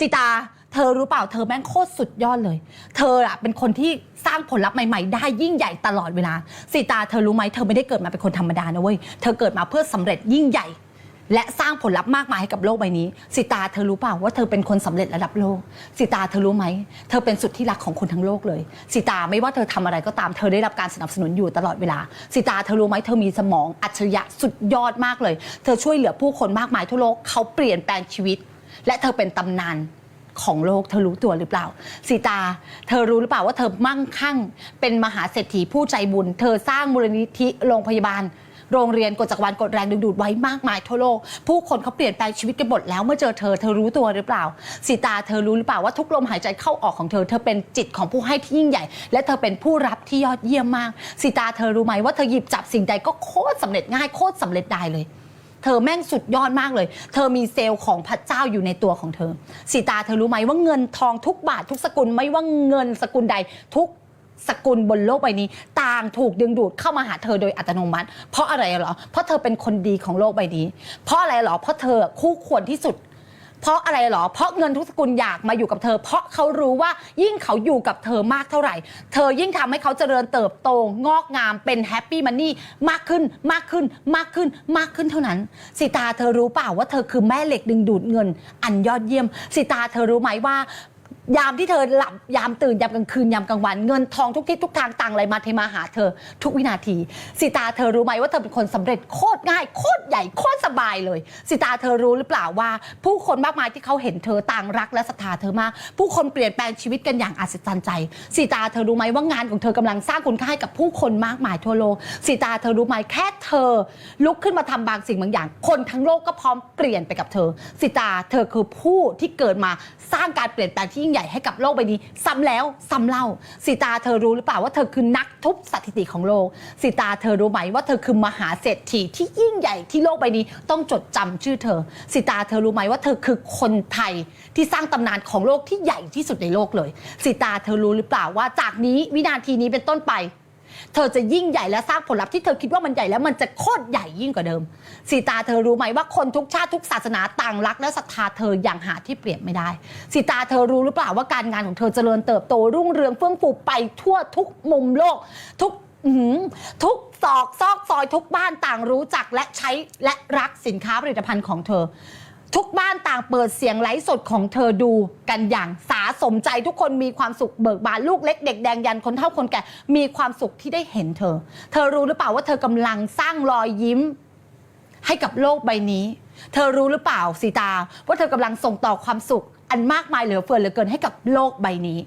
สิตา เธอรู้เปล่าเธอแม่งโคตรสุดยอดเลย เธออะเป็นคนที่สร้างผลลัพธ์ใหม่ๆ ได้ยิ่งใหญ่ตลอดเวลาสิตาเธอรู้ไหมเธอไม่ได้เกิดมาเป็นคนธรรมดานะเว้ยเธอเกิดมาเพื่อสำเร็จยิ่งใหญ่ และสร้างผลลัพธ์มากมายให้กับโลกใบนี้สิตาเธอรู้เปล่าว่าเธอเป็นคนสำเร็จระดับโลกสิตาเธอรู้ไหมเธอเป็นสุดที่รักของคนทั้งโลกเลยสิตาไม่ว่าเธอทำอะไรก็ตามเธอได้รับการสนับสนุนอยู่ตลอดเวลาสิตาเธอรู้ไหมเธอมีสมองอัจฉริยะสุดยอดมากเลย เธอช่วยเหลือผู้คนมากมายทั่วโลกเขาเปลี่ยนแปลงชีวิต และเธอเป็นตำนานของโลกเธอรู้ตัวหรือเปล่าสีตา เธอรู้หรือเปล่าว่าเธอมั่งคั่ง เป็นมหาเศรษฐีผู้ใจบุญ เธอสร้างมูลนิธิโรงพยาบาล โรงเรียนกฎจักรวาลกฎแรงดึงดูดไว้มากมายทั่วโลก ผู้คนเขาเปลี่ยนแปลงชีวิตกันหมดแล้วเมื่อเจอเธอเธอรู้ตัวหรือเปล่าสีตาเธอรู้หรือเปล่าว่าทุกลมหายใจเข้าออกของเธอ เธอเป็นจิตของผู้ให้ที่ยิ่งใหญ่ และเธอเป็นผู้รับที่ยอดเยี่ยมมากสีตาเธอรู้ไหมว่าเธอหยิบจับสิ่งใดก็โคตรสำเร็จง่ายโคตรสำเร็จได้เลย เธอแม่งสุดยอดมากเลย เธอมีเซลล์ของพระเจ้าอยู่ในตัวของเธอสีตาเธอรู้ไหมว่าเงินทองทุกบาททุกสกุลไม่ว่าเงินสกุลใดทุกสกุลบนโลกใบนี้ ต่างถูกดึงดูดเข้ามาหาเธอโดยอัตโนมัติ เพราะอะไรเหรอ เพราะเธอเป็นคนดีของโลกใบนี้ เพราะอะไรเหรอ เพราะเธอคู่ควรที่สุด เพราะอะไรเหรอ เพราะเงินทุกสกุลอยากมาอยู่กับเธอ เพราะเขารู้ว่ายิ่งเขาอยู่กับเธอมากเท่าไหร่ เธอยิ่งทำให้เขาเจริญเติบโตงอกงามเป็นแฮปปี้มันนี่มากขึ้นมากขึ้นมากขึ้นมากขึ้นเท่านั้น สิตาเธอรู้เปล่าว่าเธอคือแม่เหล็กดึงดูดเงิน อันยอดเยี่ยม สิตาเธอรู้ไหมว่า ยามที่เธอหลับยามตื่นยามกลางคืนยามกลางวันเงินทองทุกทิศทุกทางต่างไหลมาเทมาหาเธอ ทุกวินาทีสิตาเธอรู้ไหมว่าเธอเป็นคนสำเร็จโคตรง่ายโคตรใหญ่โคตรสบายเลย สิตาเธอรู้หรือเปล่าว่า ผู้คนมากมายที่เขาเห็นเธอต่างรักและศรัทธาเธอมาก ผู้คนเปลี่ยนแปลงชีวิตกันอย่างอัศจรรย์ใจสิตาเธอรู้ไหมว่างานของเธอกำลังสร้างคุณค่าให้กับผู้คนมากมายทั่วโลกสิตาเธอรู้ไหมแค่เธอ ลุกขึ้นมาทำบางสิ่งบางอย่าง คนทั้งโลกก็พร้อมเปลี่ยนไปกับเธอ สิตาเธอคือผู้ที่เกิดมาสร้างการเปลี่ยนแปลงที่ยิ่งใหญ่ให้กับโลกใบนี้ ซ้ำแล้วซ้ำเล่าสิตาเธอรู้หรือเปล่าว่าเธอคือนักทุบสถิติของโลกสิตาเธอรู้ไหมว่าเธอคือมหาเศรษฐีที่ยิ่งใหญ่ที่โลกใบนี้ต้องจดจำชื่อเธอสิตาเธอรู้ไหมว่าเธอคือคนไทยที่สร้างตำนานของโลกที่ใหญ่ที่สุดในโลกเลยสิตาเธอรู้หรือเปล่าว่าจากนี้วินาทีนี้เป็นต้นไป เธอจะยิ่งใหญ่และสร้างผลลัพธ์ที่เธอคิดว่ามันใหญ่แล้วมันจะโคตรใหญ่ยิ่งกว่าเดิมสีตาเธอรู้ไหมว่าคนทุกชาติทุกศาสนาต่างรัก และศรัทธาเธออย่างหาที่เปรียบไม่ได้สีตาเธอรู้หรือเปล่าว่าการงานของเธอเจริญเติบโตรุ่งเรืองเฟื่องฟูไปทั่วทุกมุมโลก ทุกหือทุกซอกซอกซอยทุกบ้านต่างรู้จักและใช้และรักสินค้าผลิตภัณฑ์ของเธอ ทุกบ้านต่างเปิดเสียงไลฟ์สดของเธอดูกันอย่างสาสมใจทุกคนมีความสุขเบิกบานลูกเล็กเด็กแดงยันคนเฒ่าคนแก่มีความสุขที่ได้เห็นเธอ เธอรู้หรือเปล่าว่าเธอกำลังสร้างรอยยิ้ม ให้กับโลกใบนี้ เธอรู้หรือเปล่าสีตา ว่าเธอกำลังส่งต่อความสุข อันมากมายเหลือเฟือเหลือเกินให้กับโลกใบนี้